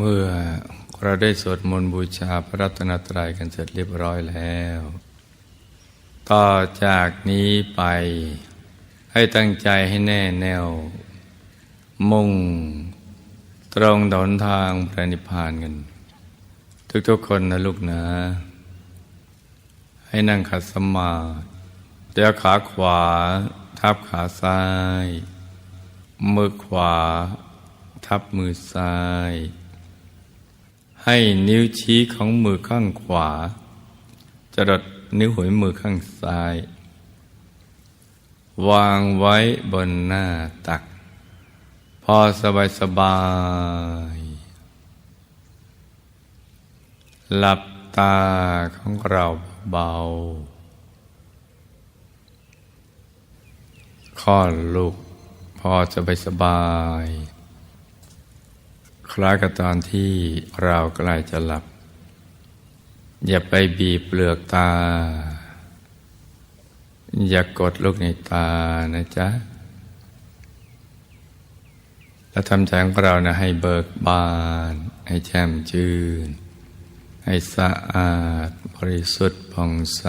เมื่อเราได้สวดมนต์บูชาพระรัตนตรัยกันเสร็จเรียบร้อยแล้ว ต่อจากนี้ไปให้ตั้งใจให้แน่แน่วมุ่งตรงดนทางพระนิพพานกัน ทุกๆคนนะลูกนะ ให้นั่งขัดสมาธิเดี๋ยวขาขวา ทับขาซ้าย มือขวา ทับมือซ้าย ให้นิ้วชี้ของมือข้างขวา จรดนิ้วหัวมือข้างซ้าย วางไว้บนหน้าตัก พอสบายสบาย หลับตาของเราเบา ข้อลูกพอจะไปสบาย คล้ายกับตอนที่เราใกล้จะหลับ อย่าไปบีบเปลือกตา อย่ากดลูกในตานะจ๊ะแล้วทำใจของเรานะให้เบิกบาน ให้แช่มชื่น ให้สะอาดบริสุทธิ์ผ่องใส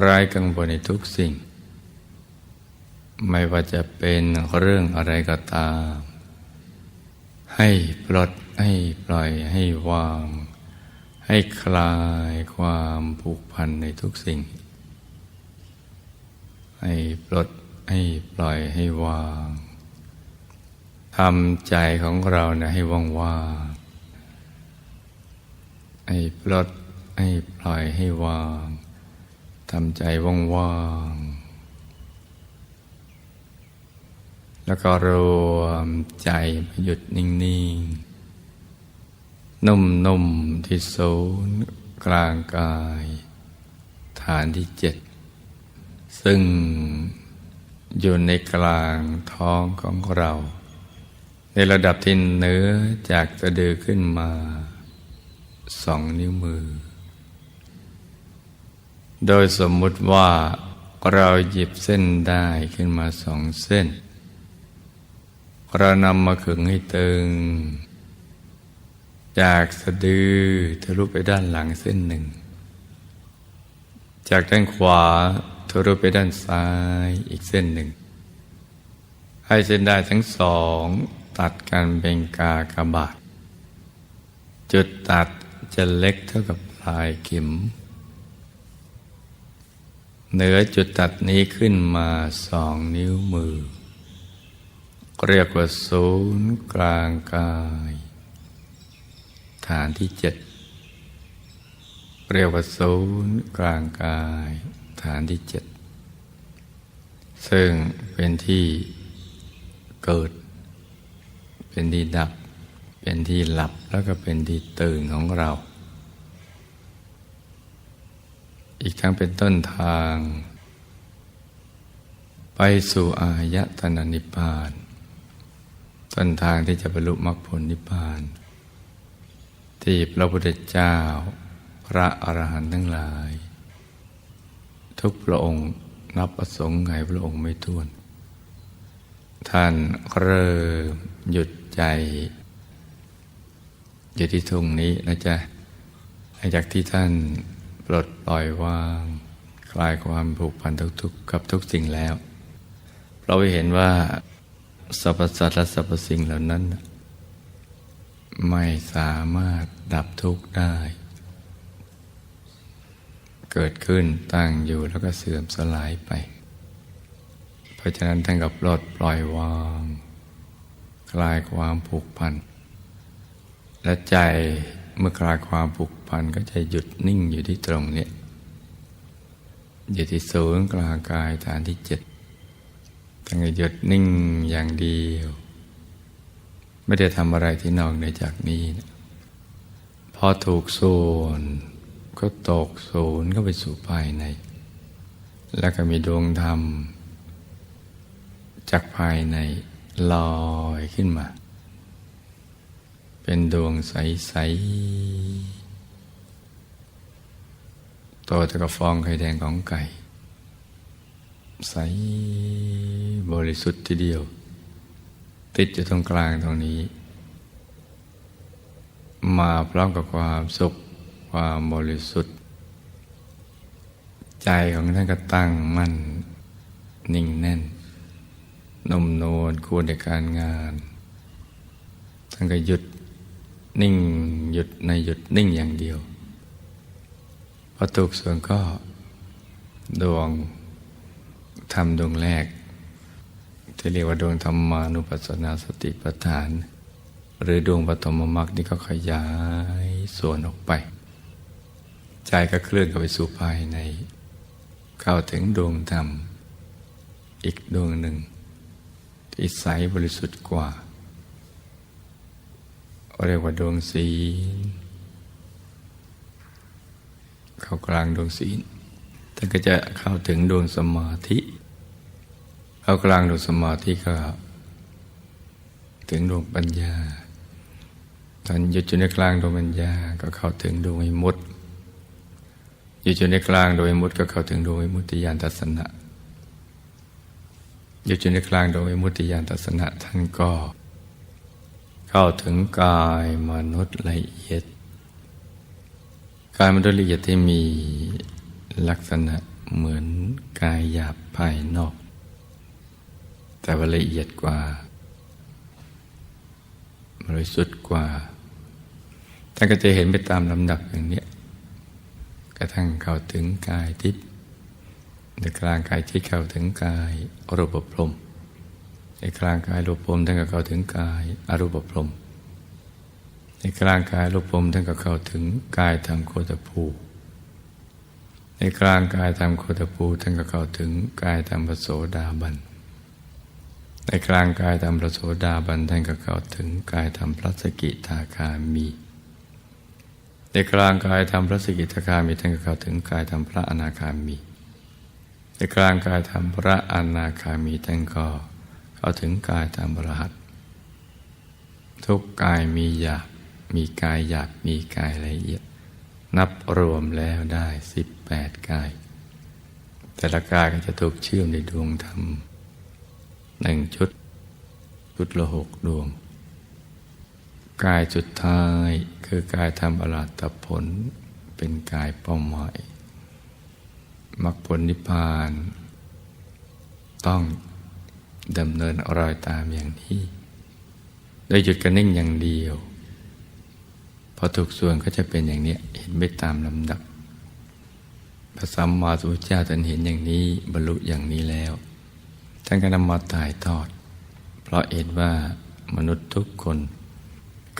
ไร้กังวลในทุกสิ่ง ไม่ว่าจะเป็นเรื่องอะไรก็ตาม ให้ปลดให้ปล่อยให้วาง ให้คลายความผูกพันในทุกสิ่ง ให้ปลดให้ปล่อยให้วางทำใจของเรานะให้ว่างว่างให้ปลดให้ปล่อยให้วางทำใจว่างว่าง แล้วก็รวมใจมาหยุดนิ่ง ๆ นุ่ม ๆ ที่ศูนย์กลางกาย ฐานที่เจ็ด ซึ่งอยู่ในกลางท้องของเรา ในระดับที่เนื้อจากสะดือขึ้นมาสองนิ้วมือ โดยสมมุติว่าเราหยิบเส้นได้ขึ้นมาสองเส้น เรานำมาขึงให้ตึง จากสะดือทะลุไปด้านหลังเส้นหนึ่ง จากด้านขวาทะลุไปด้านซ้ายอีกเส้นหนึ่ง ให้เส้นได้ทั้งสองตัดกันเป็นกากบาท จุดตัดจะเล็กเท่ากับปลายเข็ม เหนือจุดตัดนี้ขึ้นมาสองนิ้วมือ เรียกว่าศูนย์กลางกาย ฐานที่เจ็ดเรียกว่าศูนย์กลางกาย ฐานที่เจ็ดซึ่งเป็นที่เกิด เป็นที่ดับ เป็นที่หลับแล้วก็เป็นที่ตื่นของเรา อีกทั้งเป็นต้นทาง ไปสู่อายตนะนิพพาน ต้นทางที่จะบรรลุมรรคผลนิพพาน ที่พระพุทธเจ้า พระอรหันต์ทั้งหลาย ทุกพระองค์นับประสงค์ไงพระองค์ไม่ท้วน ท่านเริ่มหยุดใจ อยู่ที่ทุ่งนี้นะจ๊ะหลังจากที่ท่านปลดปล่อยวาง คลายความผูกพันทุกๆกับทุกสิ่งแล้ว เราไปเห็นว่า สรรพสัตว์และสรรพสิ่งเหล่านั้น ไม่สามารถดับทุกข์ได้ เกิดขึ้นตั้งอยู่แล้วก็เสื่อมสลายไป เพราะฉะนั้นท่านกับปลดปล่อยวาง คลายความผูกพัน และใจเมื่อคลายความผูกพันก็จะหยุดนิ่งอยู่ที่ตรงนี้อยู่ที่ศูนย์กลางกายฐานที่เจ็ด ตั้งหยุดนิ่งอย่างเดียว ไม่ได้ทำอะไรที่นอกเหนือจากนี้นะพอถูกส่วนก็ตกศูนย์ก็ไปสู่ภายใน แล้วก็มีดวงธรรม จากภายในลอยขึ้นมา เป็นดวงใส ๆตเท่ากับฟองไข่แดงของไก่ ใส บริสุทธิ์ทีเดียว ติดอยู่ตรงกลางตรงนี้ มาพร้อมกับความสุขความบริสุทธิ์ ใจของท่านก็ตั้งมั่น นิ่งแน่นนุ่มนควรในการงาน ท่านก็หยุดนิ่งหยุดในหยุดนิ่งอย่างเดียวพอถูกส่วนก็ดวงทำดวงแรก ที่เรียกว่าดวงธรรมานุปัสสนาสติปัฏฐาน หรือดวงปฐมมรรคนี่ก็ขยายส่วนออกไป ใจก็เคลื่อนเข้าไปสู่ภายใน เข้าถึงดวงธรรม อีกดวงหนึ่ง ที่ใสบริสุทธิ์กว่า เรียกว่าดวงศีลเข้ากลางดวงศีลท่านก็จะเข้าถึงดวงสมาธิ เข้ากลางดวงสมาธิก็ถึงดวงปัญญาตอนหยุดอยู่ในกลางดวงปัญญาก็เข้าถึงดวงวิมุตติหยุดอยู่ในกลางดวงวิมุตติก็เข้าถึงดวงวิมุตติญาณทัศนะหยุดอยู่ในกลางดวงวิมุตติญาณทัศนะท่านก็ เข้าถึงกายมนุษย์ละเอียดกายมนุษย์ละเอียดที่มีลักษณะเหมือนกายหยาบภายนอก แต่ว่าละเอียดกว่าบริสุทธิ์กว่าท่านก็จะเห็นไปตามลำดับอย่างนี้กระทั่งเข้าถึงกายทิพย์ในกลางกายที่เข้าถึงกายอรูปพรมในกลางกายรูปพรมท่านก็เข้าถึงกายอรูปพรมในกลางกายรูปพรมท่านก็เข้าถึงกายธรรมโคตภูในกลางกายธรรมโคตภูท่านก็เข้าถึงกายธรรมปโสดาบัน ในกลางกายธรรมปโสดาบันท่านก็เข้าถึงกายธรรมพระสกิทาคามี ในกลางกายธรรมพระสกิทาคามีท่านก็เข้าถึงกายธรรมพระอนาคามี ในกลางกายธรรมพระอนาคามีท่านก็เข้าถึงกายธรรมบรหัตทุกกายมีหยาบมีกายหยาบมีกายละเอียด นับรวมแล้วได้สิบแปดกาย แต่ละกายก็จะถูกเชื่อมในดวงธรรม หนึ่งชุด ชุดละหกดวง กายสุดท้ายคือกายธรรมอรหัตผล เป็นกายเป้าหมายมรรคผลนิพพาน ต้องดำเนินรอยตามอย่างนี้ โดยหยุดกันนิ่งอย่างเดียว พอถูกส่วนก็จะเป็นอย่างนี้เห็นไปตามลำดับพระสัมมาสัมพุทธเจ้าท่านเห็นอย่างนี้บรรลุอย่างนี้แล้ว ท่านก็นำมาถ่ายทอด เพราะเห็นว่ามนุษย์ทุกคน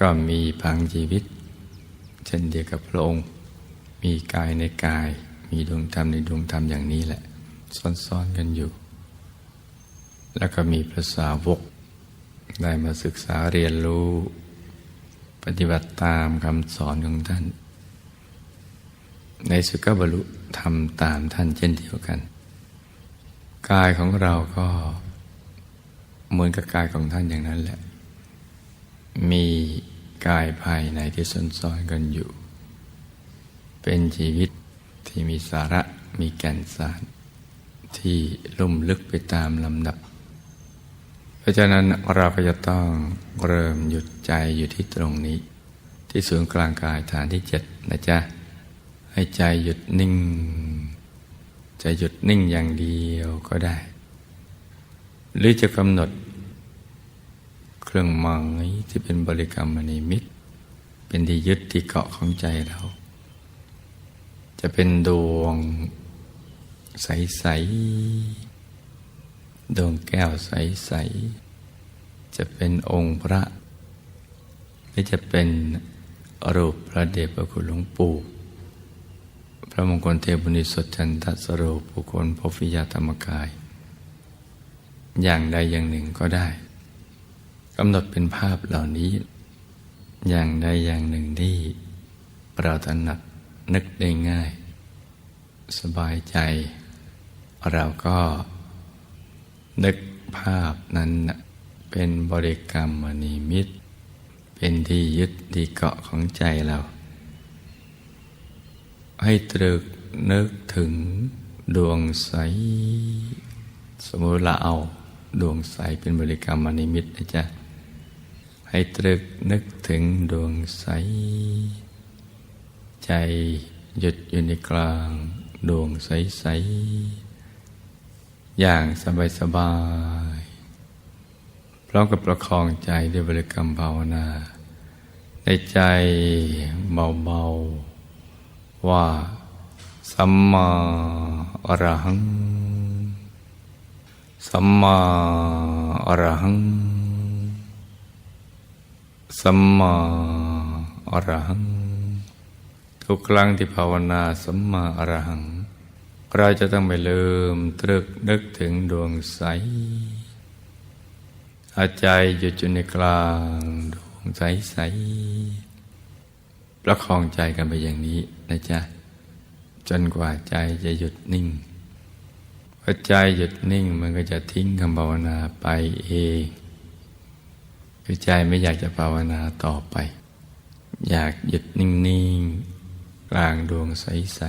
ก็มีพังชีวิต เช่นเดียวกับพระองค์ มีกายในกาย มีดวงธรรมในดวงธรรมอย่างนี้แหละ ซ้อนๆกันอยู่ แล้วก็มีพระสาวก ได้มาศึกษาเรียนรู้ ปฏิบัติตามคำสอนของท่าน ในสุกบรรลุทำตามท่านเช่นเดียวกัน กายของเราก็เหมือนกับกายของท่านอย่างนั้นแหละ มีกายภายในที่ซ้อนๆกันอยู่ เป็นชีวิตที่มีสาระมีแก่นสาร ที่ลุ่มลึกไปตามลำดับ เพราะฉะนั้นเราก็จะต้องเริ่มหยุดใจอยู่ที่ตรงนี้ ที่ศูนย์กลางกายฐานที่เจ็ดนะจ๊ะ ให้ใจหยุดนิ่ง ใจหยุดนิ่งอย่างเดียวก็ได้ หรือจะกำหนด เครื่องหมายที่เป็นบริกรรมนิมิต เป็นที่ยึดที่เกาะของใจเรา จะเป็นดวงใส ๆ ดวงแก้วใส ๆ จะเป็นองค์พระ หรือจะเป็นรูปพระเดชพระคุณหลวงปู่ ระมงคลเทพุนิสจันทสโรปุคคลพฟิยาธรรมกาย อย่างใดอย่างหนึ่งก็ได้กำหนดเป็นภาพเหล่านี้ อย่างใดอย่างหนึ่งที่เราถนัดนึกได้ง่าย สบายใจ เราก็นึกภาพนั้นเป็นบริกรรมมณีมิตร เป็นที่ยึดที่เกาะของใจเรา ให้ตรึกนึกถึงดวงใส สมมติเราเอาดวงใสเป็นบริกรรมมณีมิตนะจ๊ะ ให้ตรึกนึกถึงดวงใส ใจหยุดอยู่ในกลางดวงใสๆอย่างสบายสบายๆพร้อมกับประคองใจด้วยบริกรรมภาวนา ในใจเบาๆ ว่า สัมมาอรหัง สัมมาอรหัง สัมมาอรหัง ทุกครั้งที่ภาวนาสัมมาอรหัง เราจะต้องไม่ลืมตรึกนึกถึงดวงใสอาใจหยุดอยู่ในกลางดวงใสใสๆประคองใจกันไปอย่างนี้ นะจ๊ะ จนกว่าใจจะหยุดนิ่งพอใจหยุดนิ่งมันก็จะทิ้งคำภาวนาไปเองคือใจไม่อยากจะภาวนาต่อไป อยากหยุดนิ่งๆกลางดวงใส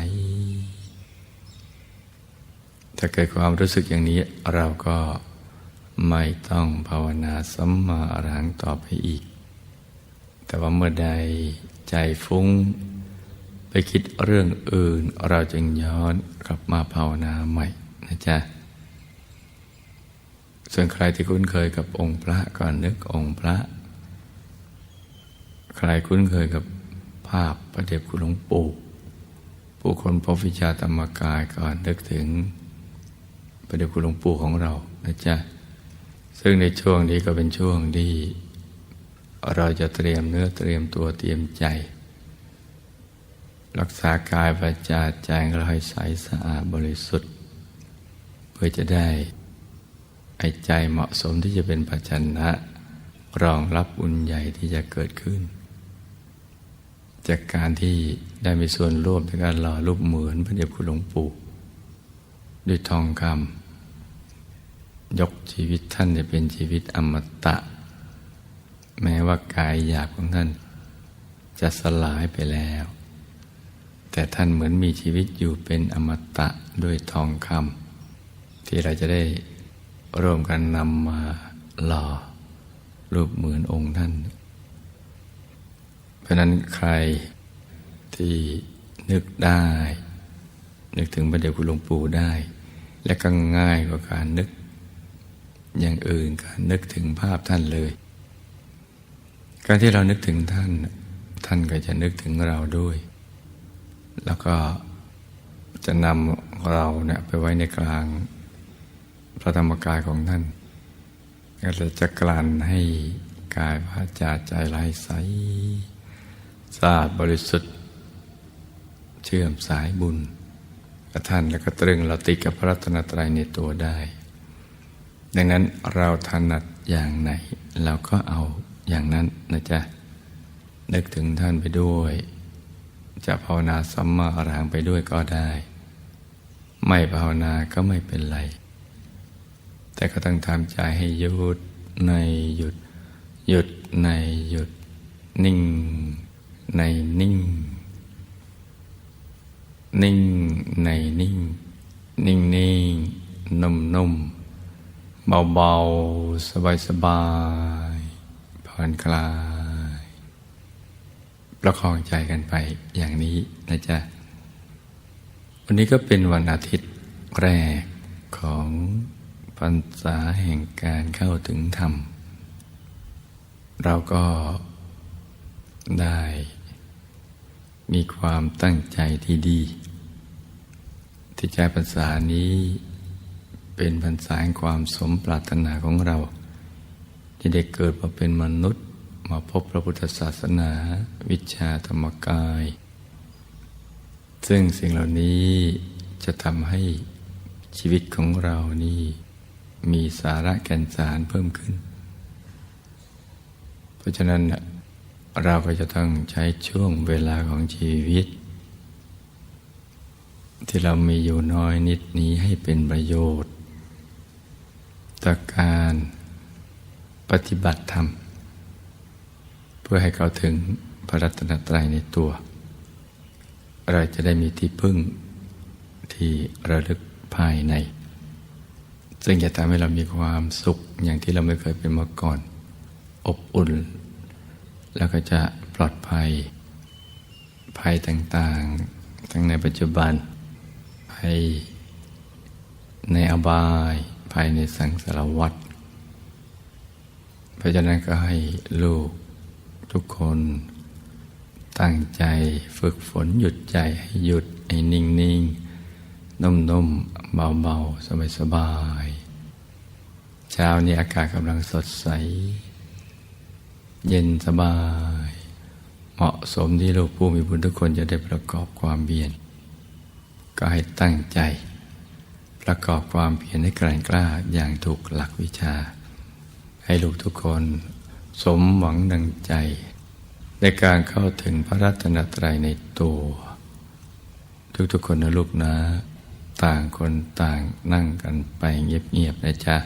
ๆถ้าเกิดความรู้สึกอย่างนี้เราก็ไม่ต้องภาวนาสัมมาอรหังต่อไปอีก แต่ว่าเมื่อใดใจฟุ้ง คิดเรื่องอื่น เราจึงย้อนกลับมาภาวนาใหม่นะจ๊ะ ส่วนใครที่คุ้นเคยกับองค์พระก่อนนึกองค์พระ ใครคุ้นเคยกับภาพพระเดชคุณหลวงปู่ผู้คนพบวิชาธรรมกายก่อนนึกถึงพระเดชคุณหลวงปู่ของเรานะจ๊ะ ซึ่งในช่วงนี้ก็เป็นช่วงที่เราจะเตรียมเนื้อเตรียมตัวเตรียมใจ รักษากายวาจาใจงเราให้ใสสะอาดบริสุทธิ์ เพื่อจะได้ไอ้ใจเหมาะสมที่จะเป็นปัจจนะรองรับบุญใหญ่ที่จะเกิดขึ้น จากการที่ได้มีส่วนร่วมในการหล่อรูปเหมือนพระเดชคุณหลวงปู่ด้วยทองคำยกชีวิตท่านจะเป็นชีวิตอมตะ แม้ว่ากายหยาบของท่านจะสลายไปแล้ว แต่ท่านเหมือนมีชีวิตอยู่เป็นอมตะด้วยทองคำที่เราจะได้ร่วมกันนำมาหล่อรูปเหมือนองค์ท่าน เพราะนั้นใครที่นึกได้ นึกถึงพระเดชคุณหลวงปู่ได้ และก็ง่ายกว่าการนึก อย่างอื่นการนึกถึงภาพท่านเลย การที่เรานึกถึงท่าน ท่านก็จะนึกถึงเราด้วย แล้วก็จะนำเราเนี่ยไปไว้ในกลางพระธรรมกายของท่านก็จะกลั่นให้กายวาจาใจไหลใสสะอาดบริสุทธิ์ เชื่อมสายบุญกับท่านแล้วก็ตรึงเราติดกับพระรัตนตรัยในตัวได้ ดังนั้นเราถนัดอย่างไหน เราก็เอาอย่างนั้นนะจ๊ะนึกถึงท่านไปด้วย จะภาวนาสัมมาอรหังไปด้วยก็ได้ ไม่ภาวนาก็ไม่เป็นไร แต่ก็ต้องทำใจให้หยุดในหยุด หยุดในหยุด นิ่ง ในนิ่ง นิ่งในนิ่ง นิ่งนิ่งนุ่มนุ่มเบาเบาสบายสบายผ่อนคลาย ประคองใจกันไปอย่างนี้นะจ๊ะ วันนี้ก็เป็นวันอาทิตย์แรกของพรรษาแห่งการเข้าถึงธรรม เราก็ได้มีความตั้งใจที่ดี ที่ใจพรรษานี้เป็นพรรษาแห่งความสมปรารถนาของเรา ที่ได้เกิดมาเป็นมนุษย์ มาพบพระพุทธศาสนา วิชาธรรมกาย ซึ่งสิ่งเหล่านี้จะทำให้ชีวิตของเรานี่ มีสาระแก่นสารเพิ่มขึ้น เพราะฉะนั้นเราก็จะต้องใช้ช่วงเวลาของชีวิต ที่เรามีอยู่น้อยนิดนี้ให้เป็นประโยชน์ต่อการปฏิบัติธรรม พื่อให้เขาถึงพระรัตนตรัยในตัว เราจะได้มีที่พึ่งที่ระลึกภายใน ซึ่งจะทำให้เรามีความสุขอย่างที่เราไม่เคยเป็นมาก่อน อบอุ่น แล้วก็จะปลอดภัย ภัยต่างๆ ทั้งในปัจจุบัน ภัยในอบาย ภัยในสังสารวัฏเพราะฉะนั้นก็ให้ลูก ทุกคนตั้งใจฝึกฝนหยุดใจให้หยุดให้นิ่งนิ่งนุ่มนุ่มเบาเบาสบายสบายเช้านี้อากาศกำลังสดใส เย็นสบาย เหมาะสมที่ลูกผู้มีบุญทุกคนจะได้ประกอบความเบียนก็ให้ตั้งใจ ประกอบความเพียรให้แกร่งกล้าอย่างถูกหลักวิชา ให้ลูกทุกคน สมหวังดังใจ ในการเข้าถึงพระรัตนตรัยในตัว ทุกๆคนนะลูกนะ ต่างคนต่างนั่งกันไปเงียบๆนะจ๊ะ